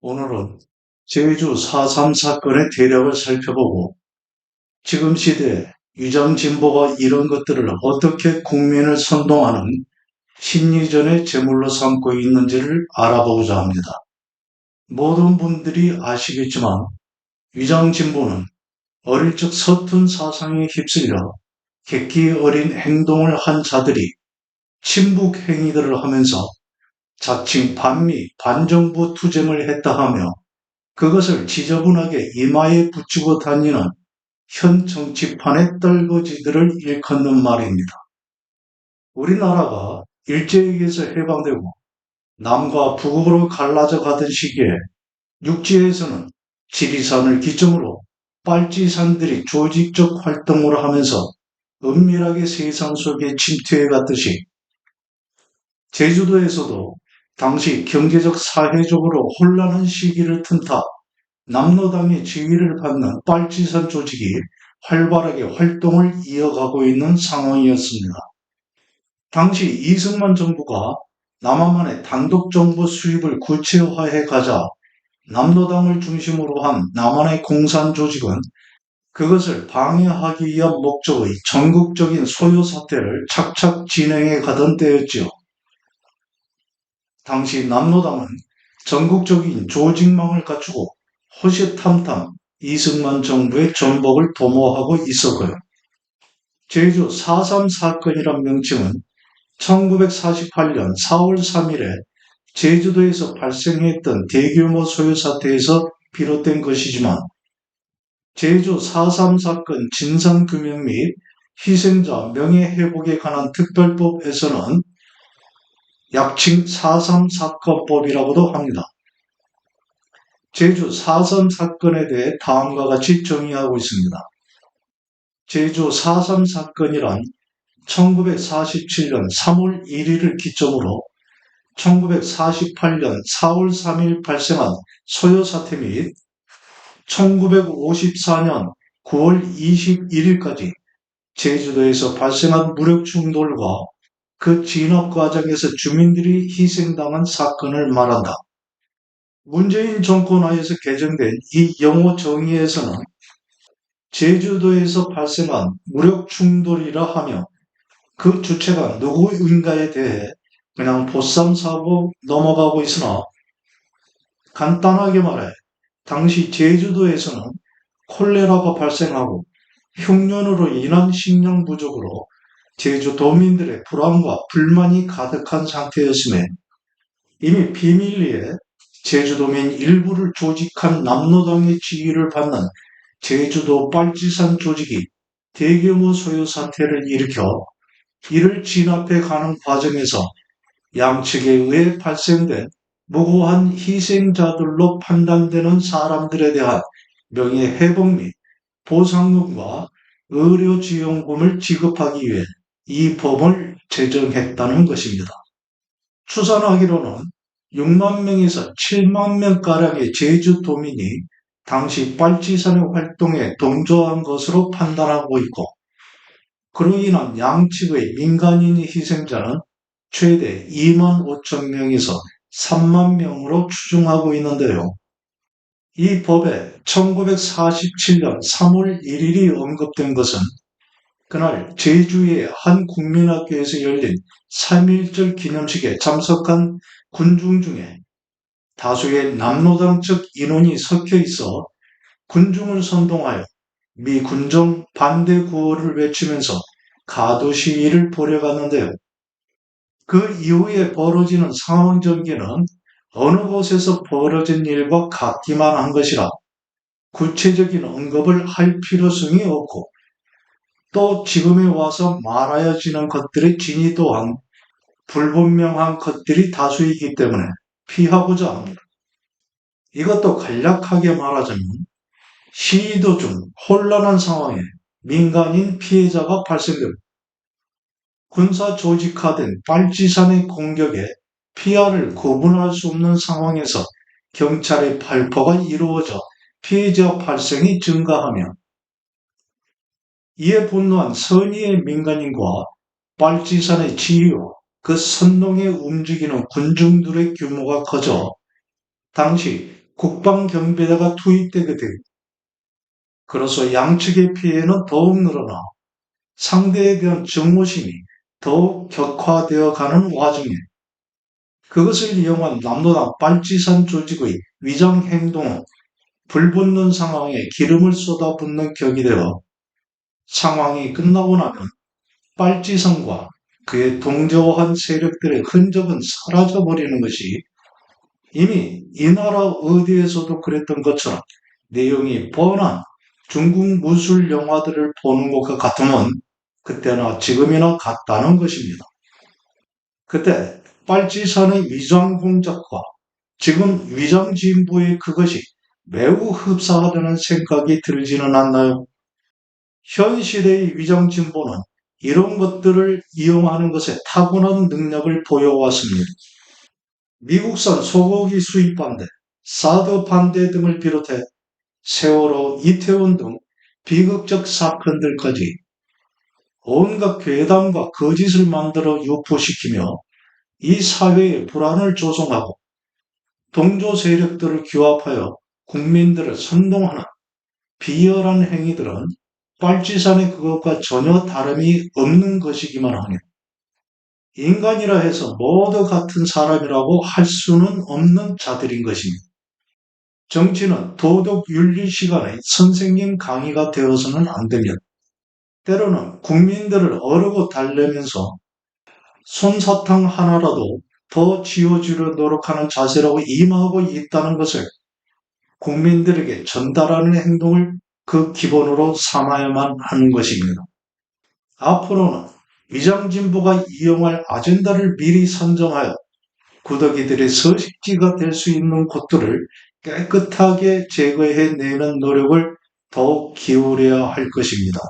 오늘은 제주 4.3 사건의 대략을 살펴보고 지금 시대에 위장진보가 이런 것들을 어떻게 국민을 선동하는 심리전의 제물로 삼고 있는지를 알아보고자 합니다. 모든 분들이 아시겠지만 위장진보는 어릴 적 서툰 사상에 휩쓸려 객기 어린 행동을 한 자들이 친북 행위들을 하면서 자칭 반미 반정부 투쟁을 했다 하며 그것을 지저분하게 이마에 붙이고 다니는 현 정치판의 떨거지들을 일컫는 말입니다. 우리나라가 일제에게서 해방되고 남과 북으로 갈라져 가던 시기에 육지에서는 지리산을 기점으로 빨치산들이 조직적 활동을 하면서 은밀하게 세상 속에 침투해 갔듯이 제주도에서도 당시 경제적 사회적으로 혼란한 시기를 틈타 남로당의 지위를 받는 빨치산 조직이 활발하게 활동을 이어가고 있는 상황이었습니다. 당시 이승만 정부가 남한만의 단독 정부 수입을 구체화해 가자 남로당을 중심으로 한 남한의 공산 조직은 그것을 방해하기 위한 목적의 전국적인 소요 사태를 착착 진행해 가던 때였지요. 당시 남로당은 전국적인 조직망을 갖추고 호시탐탐 이승만 정부의 전복을 도모하고 있었고요. 제주 4.3 사건이란 명칭은 1948년 4월 3일에 제주도에서 발생했던 대규모 소요 사태에서 비롯된 것이지만 제주 4.3 사건 진상규명 및 희생자 명예회복에 관한 특별법에서는 약칭 4.3 사건법이라고도 합니다. 제주 4.3 사건에 대해 다음과 같이 정의하고 있습니다. 제주 4.3 사건이란 1947년 3월 1일을 기점으로 1948년 4월 3일 발생한 소요 사태 및 1954년 9월 21일까지 제주도에서 발생한 무력 충돌과 그 진압 과정에서 주민들이 희생당한 사건을 말한다. 문재인 정권 하에서 개정된 이 영어 정의에서는 제주도에서 발생한 무력 충돌이라 하며 그 주체가 누구인가에 대해 그냥 보쌈 사고 넘어가고 있으나 간단하게 말해 당시 제주도에서는 콜레라가 발생하고 흉년으로 인한 식량 부족으로 제주 도민들의 불안과 불만이 가득한 상태였음에 이미 비밀리에 제주도민 일부를 조직한 남로당의 지휘를 받는 제주도 빨치산 조직이 대규모 소요 사태를 일으켜 이를 진압해 가는 과정에서 양측에 의해 발생된 무고한 희생자들로 판단되는 사람들에 대한 명예회복 및 보상금과 의료지원금을 지급하기 위해 이 법을 제정했다는 것입니다. 추산하기로는 6만 명에서 7만 명가량의 제주도민이 당시 빨치산의 활동에 동조한 것으로 판단하고 있고 그로 인한 양측의 민간인 희생자는 최대 2만 5천 명에서 3만 명으로 추정하고 있는데요. 이 법에 1947년 3월 1일이 언급된 것은 그날 제주의 한 국민학교에서 열린 3.1절 기념식에 참석한 군중 중에 다수의 남로당 측 인원이 섞여 있어 군중을 선동하여 미 군정 반대 구호를 외치면서 가도 시위를 벌여갔는데요. 그 이후에 벌어지는 상황 전개는 어느 곳에서 벌어진 일과 같기만 한 것이라 구체적인 언급을 할 필요성이 없고 또 지금에 와서 말하여지는 것들의 진위 또한 불분명한 것들이 다수이기 때문에 피하고자 합니다. 이것도 간략하게 말하자면 시위 도중 혼란한 상황에 민간인 피해자가 발생되고 군사 조직화된 빨치산의 공격에 피해를 구분할 수 없는 상황에서 경찰의 발포가 이루어져 피해자 발생이 증가하며 이에 분노한 선의의 민간인과 빨치산의 지휘와 그 선동에 움직이는 군중들의 규모가 커져 당시 국방경비대가 투입되게 되고 그로써 양측의 피해는 더욱 늘어나 상대에 대한 증오심이 더욱 격화되어 가는 와중에 그것을 이용한 남로당 빨치산 조직의 위장 행동은 불붙는 상황에 기름을 쏟아붓는 격이 되어 상황이 끝나고 나면 빨치산과 그의 동조한 세력들의 흔적은 사라져버리는 것이 이미 이 나라 어디에서도 그랬던 것처럼 내용이 뻔한 중국 무술 영화들을 보는 것과 같으면 그때나 지금이나 같다는 것입니다. 그때 빨치산의 위장 공작과 지금 위장 진보의 그것이 매우 흡사하다는 생각이 들지는 않나요? 현 시대의 위장 진보는 이런 것들을 이용하는 것에 타고난 능력을 보여왔습니다. 미국산 소고기 수입 반대, 사드 반대 등을 비롯해 세월호, 이태원 등 비극적 사건들까지 온갖 괴담과 거짓을 만들어 유포시키며 이 사회에 불안을 조성하고 동조 세력들을 규합하여 국민들을 선동하는 비열한 행위들은 빨치산의 그것과 전혀 다름이 없는 것이기만 합니다. 인간이라 해서 모두 같은 사람이라고 할 수는 없는 자들인 것입니다. 정치는 도덕 윤리 시간에 선생님 강의가 되어서는 안 되며 때로는 국민들을 어르고 달래면서 손사탕 하나라도 더 쥐어주려 노력하는 자세라고 임하고 있다는 것을 국민들에게 전달하는 행동을 그 기본으로 삼아야만 하는 것입니다. 앞으로는 위장진보가 이용할 아젠다를 미리 선정하여 구더기들의 서식지가 될 수 있는 곳들을 깨끗하게 제거해내는 노력을 더욱 기울여야 할 것입니다.